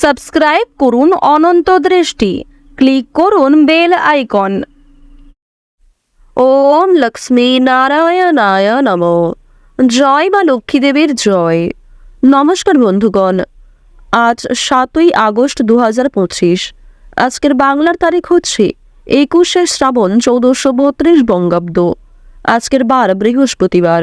Subscribe করুন অনন্ত দৃষ্টি। Click করুন বেল আইকন। ওম লক্ষ্মী নারায়ণায় নম। জয় মা লক্ষ্মী দেবীর জয়। নমস্কার বন্ধুগণ। আজ সাতই আগস্ট দু হাজার পঁচিশ। আজকের বাংলার তারিখ হচ্ছে একুশে শ্রাবণ চৌদ্দশো বত্রিশ বঙ্গাব্দ। আজকের বার বৃহস্পতিবার।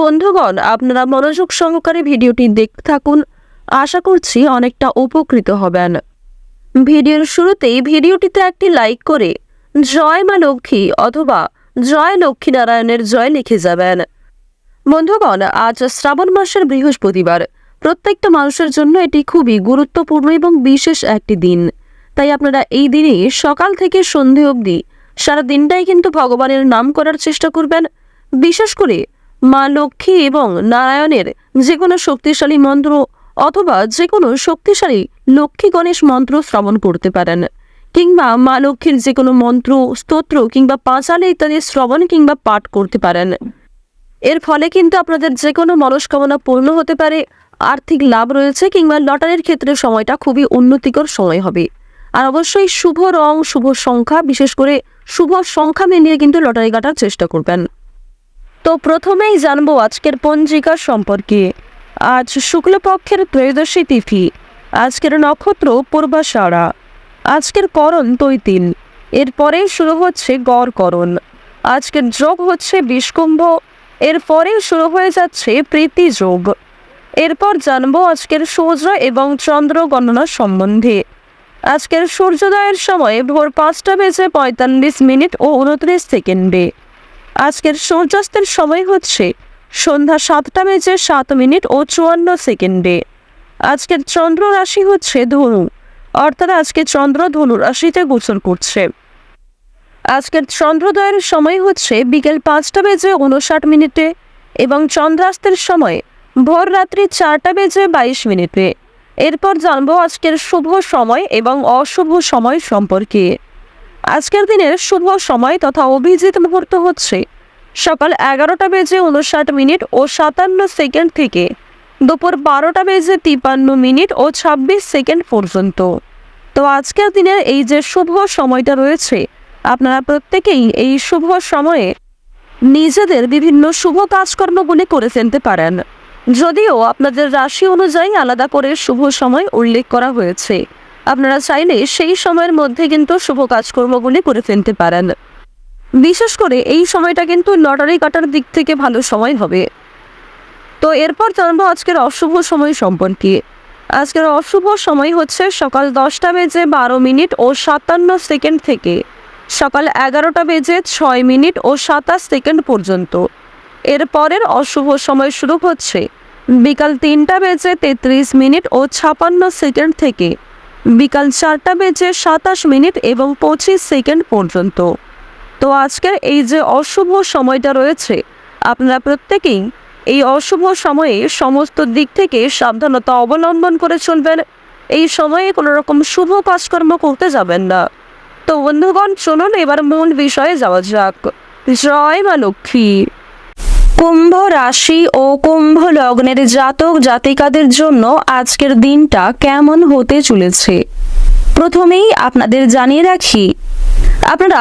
বন্ধুগণ, আপনারা মনোযোগ সহকারে ভিডিওটি দেখতে থাকুন। আশা করছি অনেকটা উপকৃত হবেন। ভিডিওর শুরুতেই ভিডিওটিতে একটি লাইক করে জয় মা লক্ষ্মী অথবা জয় লক্ষ্মী নারায়ণের জয় লিখে যাবেন। বন্ধুগণ, আজ শ্রাবণ মাসের বৃহস্পতিবার। প্রত্যেকটা মানুষের জন্য এটি খুবই গুরুত্বপূর্ণ এবং বিশেষ একটি দিন। তাই আপনারা এই দিনে সকাল থেকে সন্ধে অবধি সারা দিনটাই কিন্তু ভগবানের নাম করার চেষ্টা করবেন। বিশেষ করে মা লক্ষ্মী এবং নারায়ণের যে কোনো শক্তিশালী মন্ত্র অথবা যে কোনো শক্তিশালী লক্ষ্মী গণেশ মন্ত্র শ্রবণ করতে পারেন। কিংবা মা লক্ষ্মীর যে কোনো মন্ত্র, স্তোত্র কিংবা পাঁচালে ইত্যাদি শ্রবণ কিংবা পাঠ করতে পারেন। এর ফলে কিন্তু আপনাদের যে কোনো মনস্কামনা পূর্ণ হতে পারে, আর্থিক লাভ রয়েছে কিংবা লটারির ক্ষেত্রে সময়টা খুবই উন্নতিকর সময় হবে। আর অবশ্যই শুভ রং, শুভ সংখ্যা, বিশেষ করে শুভ সংখ্যা মিলিয়ে কিন্তু লটারি কাটার চেষ্টা করবেন। তো প্রথমেই জানব আজকের পঞ্জিকা সম্পর্কে। আজ শুক্লপক্ষের ত্রয়োদশী তিথি, আজকের নক্ষত্র পূর্বাষাঢ়া আজকের করণ তৈতিন এরপরে শুরু হচ্ছে গড় করণ, আজকের যোগ হচ্ছে বিষকুম্ভ এরপরে শুরু হয়ে যাচ্ছে প্রীতি যোগ। এরপর জানব আজকের সূর্য এবং চন্দ্র গণনা সম্বন্ধে। আজকের সূর্যোদয়ের সময় ভোর পাঁচটা বেজে পঁয়তাল্লিশ মিনিট ও উনত্রিশ সেকেন্ডে। আজকের সূর্যাস্তের সময় হচ্ছে সন্ধ্যা সাতটা বেজে সাত মিনিট ও চুয়ান্ন সেকেন্ডে। আজকের চন্দ্র রাশি হচ্ছে ধনু, অর্থাৎ আজকে চন্দ্র ধনু রাশিতে গোচর করছে। আজকের চন্দ্রোদয়ের সময় হচ্ছে বিকেল পাঁচটা বেজে উনষাট মিনিটে এবং চন্দ্রাস্তের সময় ভোর রাত্রি চারটা বেজে বাইশ মিনিটে। এরপর জানব আজকের শুভ সময় এবং অশুভ সময় সম্পর্কে। আজকের দিনের শুভ সময় তথা অভিজিৎ মুহূর্ত হচ্ছে সকাল এগারোটা বেজে উনষাট মিনিট ও সাতান্ন সেকেন্ড থেকে দুপুর বারোটা বেজে তিপান্ন মিনিট ও ছাব্বিশ সেকেন্ড পর্যন্ত। তো আজকের দিনের এই যে শুভ সময়টা রয়েছে, আপনারা প্রত্যেকেই এই শুভ সময়ে নিজেদের বিভিন্ন শুভ কাজকর্মগুলি করে ফেলতে পারেন। যদিও আপনাদের রাশি অনুযায়ী আলাদা করে শুভ সময় উল্লেখ করা হয়েছে। আপনারা চাইলে সেই সময়ের মধ্যে কিন্তু শুভ কাজকর্মগুলি করে ফেলতে পারেন। বিশেষ করে এই সময়টা কিন্তু লটারি কাটার দিক থেকে ভালো সময় হবে। তো এরপর জানব আজকের অশুভ সময় সম্পর্কে। আজকের অশুভ সময় হচ্ছে সকাল দশটা বেজে বারো মিনিট ও সাতান্ন সেকেন্ড থেকে সকাল এগারোটা বেজে ছয় মিনিট ও সাতাশ সেকেন্ড পর্যন্ত। এর পরের অশুভ সময় শুরু হচ্ছে বিকাল তিনটা বেজে তেত্রিশ মিনিট ও ছাপান্ন সেকেন্ড থেকে বিকাল চারটা বেজে সাতাশ মিনিট এবং পঁচিশ সেকেন্ড পর্যন্ত। তো আজকের এই যে অশুভ সময়টা রয়েছে, আপনারা প্রত্যেকেই এই অশুভ সময়ে সমস্ত দিক থেকে সাবধানতা অবলম্বন করে চলবেন। এই সময়ে কোনো রকম শুভ কাজকর্ম করতে যাবেন না। তো বন্ধুগণ শুনুন এবার মূল বিষয়ে যাওয়া যাক। জয় মা লক্ষ্মী। কুম্ভ রাশি ও কুম্ভ লগ্নের জাতক জাতিকাদের জন্য আজকের দিনটা কেমন হতে চলেছে? প্রথমেই আপনাদের জানিয়ে রাখি, আপনারা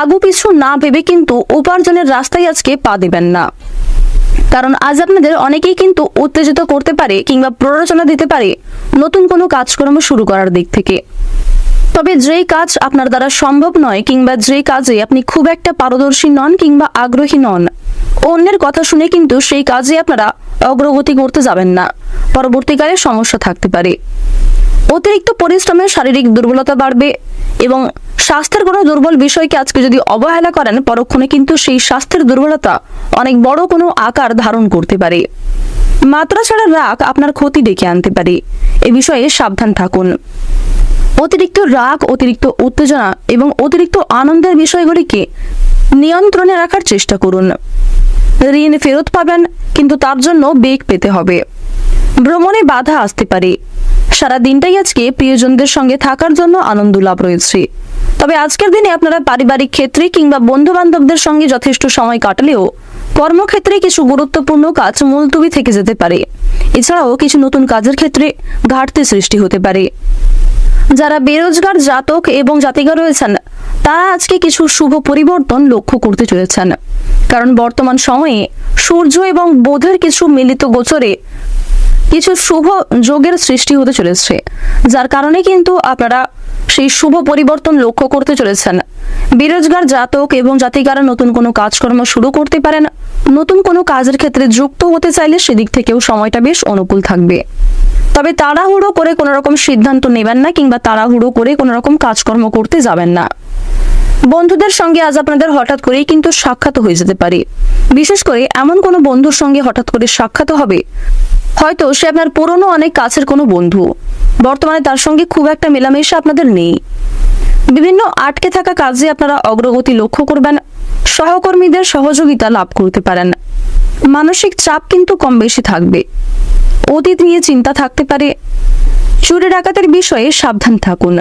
আগু পিছু না ভেবে কিন্তু উপার্জনের রাস্তায় আজকে পা দেবেন না। কারণ আজ আপনাদের অনেকেই কিন্তু উত্তেজিত করতে পারে কিংবা প্ররোচনা দিতে পারে নতুন কোনো কাজকর্ম শুরু করার দিক থেকে। তবে যেই কাজ আপনার দ্বারা সম্ভব নয় কিংবা যে কাজে আপনি খুব একটা পারদর্শী নন কিংবা আগ্রহী নন অন্যের কথা শুনে কিন্তু সেই কাজে আপনারা অগ্রগতি করতে যাবেন না। পরবর্তীকালে সমস্যা থাকতে পারে। অতিরিক্ত পরিশ্রমে শারীরিক দুর্বলতা বাড়বে এবং স্বাস্থ্যের কোনো দুর্বল বিষয়কে আজকে যদি অবহেলা করেন, পরক্ষণে কিন্তু সেই স্বাস্থ্যের দুর্বলতা অনেক বড় কোনো আকার ধারণ করতে পারে। মাত্রা ছাড়া রাগ আপনার ক্ষতি ডেকে আনতে পারে। এ বিষয়ে সাবধান থাকুন। অতিরিক্ত রাগ, অতিরিক্ত উত্তেজনা এবং অতিরিক্ত আনন্দের বিষয়গুলিকে নিয়ন্ত্রণে রাখার চেষ্টা করুন। ঋণ ফেরত পাবেন, কিন্তু তার জন্য বেগ পেতে হবে। ভ্রমণে বাধা আসতে পারে। সারা দিনটাই আজকে প্রিয়জনদের সঙ্গে থাকার জন্য আনন্দ লাভ রয়েছে। তবে আজকের দিনে আপনারা পারিবারিক ক্ষেত্রে কিংবা বন্ধু বান্ধবদের সঙ্গে যথেষ্ট সময় কাটলেও কর্মক্ষেত্রে কিছু গুরুত্বপূর্ণ কাজ মুলতুবি থেকে যেতে পারে। এছাড়াও কিছু নতুন কাজের ক্ষেত্রে ঘাটতি সৃষ্টি হতে পারে। যারা বেরোজগার, জাতক এবং জাতিকা রয়েছেন, তারা আজকে কিছু শুভ পরিবর্তন লক্ষ্য করতে চলেছেন। কারণ বর্তমান সময়ে সূর্য এবং বোধের কিছু মিলিত গোচরে কিছু শুভ যোগের সৃষ্টি হতে চলেছে। যার কারণে কিন্তু আপনারা সেই শুভ পরিবর্তন লক্ষ্য করতে চলেছেন। বেরোজগার, জাতক এবং জাতিকারা নতুন কোনো কাজকর্ম শুরু করতে পারেন। নতুন কোনো কাজের ক্ষেত্রে যুক্ত হতে চাইলে সেদিক থেকেও সময়টা বেশ অনুকূল থাকবে। তবে তাড়াহুড়ো করে কোনো রকম সিদ্ধান্ত নেবেন না কিংবা তাড়াহুড়ো করে কোনো রকম কাজকর্ম করতে যাবেন না। বন্ধুদের সঙ্গে আজ আপনাদের হঠাৎ করেই কিন্তু সাক্ষাৎ হয়ে যেতে পারে। বিশেষ করে এমন কোনো বন্ধুর সঙ্গে হঠাৎ করে সাক্ষাৎ হবে। হয়তো সে আপনার পুরনো অনেক কাছের কোনো বন্ধু। বর্তমানে তার সঙ্গে খুব একটা মেলামেশা আপনাদের নেই। বিভিন্ন আটকে থাকা কাজে আপনারা অগ্রগতি লক্ষ্য করবেন। সহকর্মীদের সহযোগিতা লাভ করতে পারেন। মানসিক চাপ কিন্তু কম বেশি থাকবে। অতীত নিয়ে চিন্তা থাকতে পারে। চুরি ডাকাতের বিষয়ে সাবধান থাকুন।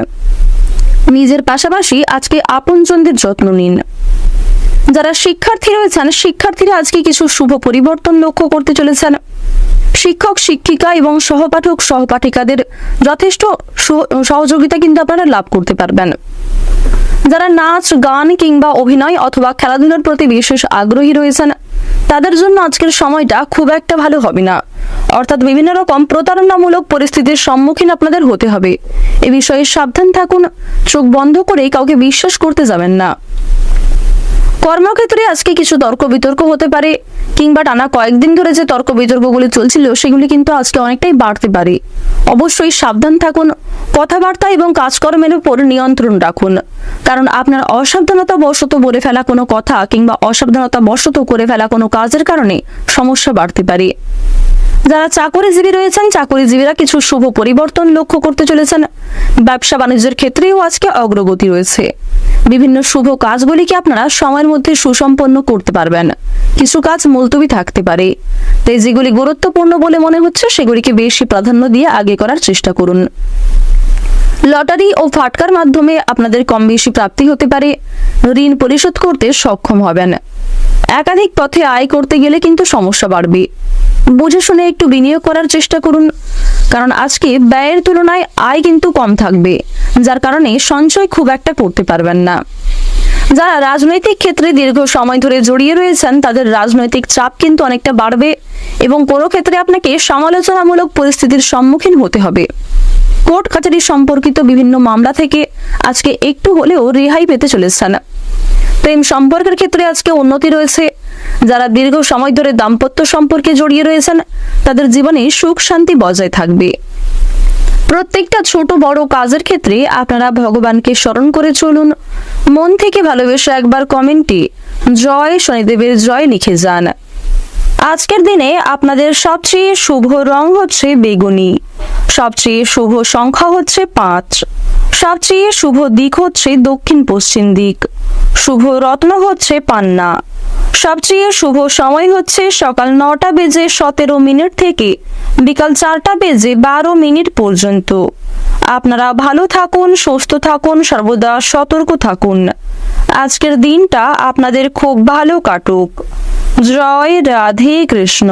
নিজের পাশাপাশি আজকে আপনজনদের যত্ন নিন। যারা শিক্ষার্থী রয়েছেন, শিক্ষার্থীরা আজকে কিছু শুভ পরিবর্তন লক্ষ্য করতে চলেছেন। শিক্ষক, শিক্ষিকা এবং সহপাঠক, সহপাঠিকাদের যথেষ্ট সহযোগিতা কিন্তু আপনারা লাভ করতে পারবেন। যারা নাচ, গান কিংবা অভিনয় অথবা খেলাধুলার প্রতি বিশেষ আগ্রহী রয়েছেন তাদের জন্য আজকের সময়টা খুব একটা ভালো হবে না। অর্থাৎ বিভিন্ন রকম প্রতারণামূলক পরিস্থিতির সম্মুখীন আপনাদের হতে হবে। এ বিষয়ে সাবধান থাকুন, চোখ বন্ধ করেই কাউকে বিশ্বাস করতে যাবেন না। কর্মক্ষেত্রে আজকে কিছু তর্ক বিতর্ক হতে পারে, কিংবা টানা কয়েকদিন ধরে যে তর্ক বিতর্কগুলি চলছিল, সেগুলি কিন্তু আজকে অনেকটাই বাড়তে পারে। অবশ্যই সাবধান থাকুন, কথাবার্তা এবং কাজকর্মের উপর নিয়ন্ত্রণ রাখুন। কারণ আপনার অসাবধানতা বশত বলে ফেলা কোনো কথা কিংবা অসাবধানতা বশত করে ফেলা কোনো কাজের কারণে সমস্যা বাড়তে পারে। যারা চাকরিজীবী রয়েছেন, চাকরিজীবীরা কিছু শুভ পরিবর্তন লক্ষ্য করতে চলেছেন। ব্যবসা বাণিজ্যের ক্ষেত্রেও আজকে অগ্রগতি রয়েছে। বিভিন্ন শুভ কাজগুলিকে আপনারা সময়ের মধ্যে সুসম্পন্ন করতে পারবেন। কিছু কাজ মুলতবি থাকতে পারে। তাই যেগুলি গুরুত্বপূর্ণ বলে মনে হচ্ছে, সেগুলিকে বেশি প্রাধান্য দিয়ে আগে করার চেষ্টা করুন। লটারি ও ফাটকার মাধ্যমে আপনাদের কম বেশি প্রাপ্তি হতে পারে। ঋণ পরিশোধ করতে সক্ষম হবেন। একাধিক পথে আয় করতে গেলে কিন্তু সমস্যা বাড়বে। বুঝে শুনে একটু বিনিয়োগ করার চেষ্টা করুন। কারণ আজকে ব্যয়ের তুলনায় আয় কিন্তু কম থাকবে, যার কারণে সঞ্চয় খুব একটা করতে পারবেন না। যারা রাজনৈতিক ক্ষেত্রে দীর্ঘ সময় ধরে জড়িয়ে রয়েছেন, তাদের রাজনৈতিক চাপ কিন্তু অনেকটা বাড়বে এবং কোনো ক্ষেত্রে আপনাকে সমালোচনামূলক পরিস্থিতির সম্মুখীন হতে হবে। কোর্ট কাছারি সম্পর্কিত বিভিন্ন মামলা থেকে আজকে একটু হলেও রেহাই পেতে চলেছেন। প্রেম সম্পর্কের ক্ষেত্রে আজকে উন্নতি রয়েছে। যারা দীর্ঘ সময় ধরে দাম্পত্য সম্পর্কে জড়িয়ে রয়েছেন, তাদের জীবনে সুখ শান্তি বজায় থাকবে। প্রত্যেকটা ছোট বড় কাজের ক্ষেত্রে আপনারা ভগবানকে স্মরণ করে চলুন। মন থেকে ভালোবেসে একবার কমেন্টে জয় শনিদেবের জয় লিখে যান। আজকের দিনে আপনাদের সবচেয়ে শুভ রং হচ্ছে বেগুনি। সবচেয়ে শুভ সংখ্যা হচ্ছে পাঁচ। সবচেয়ে শুভ দিক হচ্ছে দক্ষিণ পশ্চিম দিক। শুভ রত্ন হচ্ছে পান্না। সবচেয়ে শুভ সময় হচ্ছে সকাল নটা বেজে সতেরো মিনিট থেকে বিকাল চারটা বেজে বারো মিনিট পর্যন্ত। আপনারা ভালো থাকুন, সুস্থ থাকুন, সর্বদা সতর্ক থাকুন। আজকের দিনটা আপনাদের খুব ভালো কাটুক। জয় রাধে কৃষ্ণ।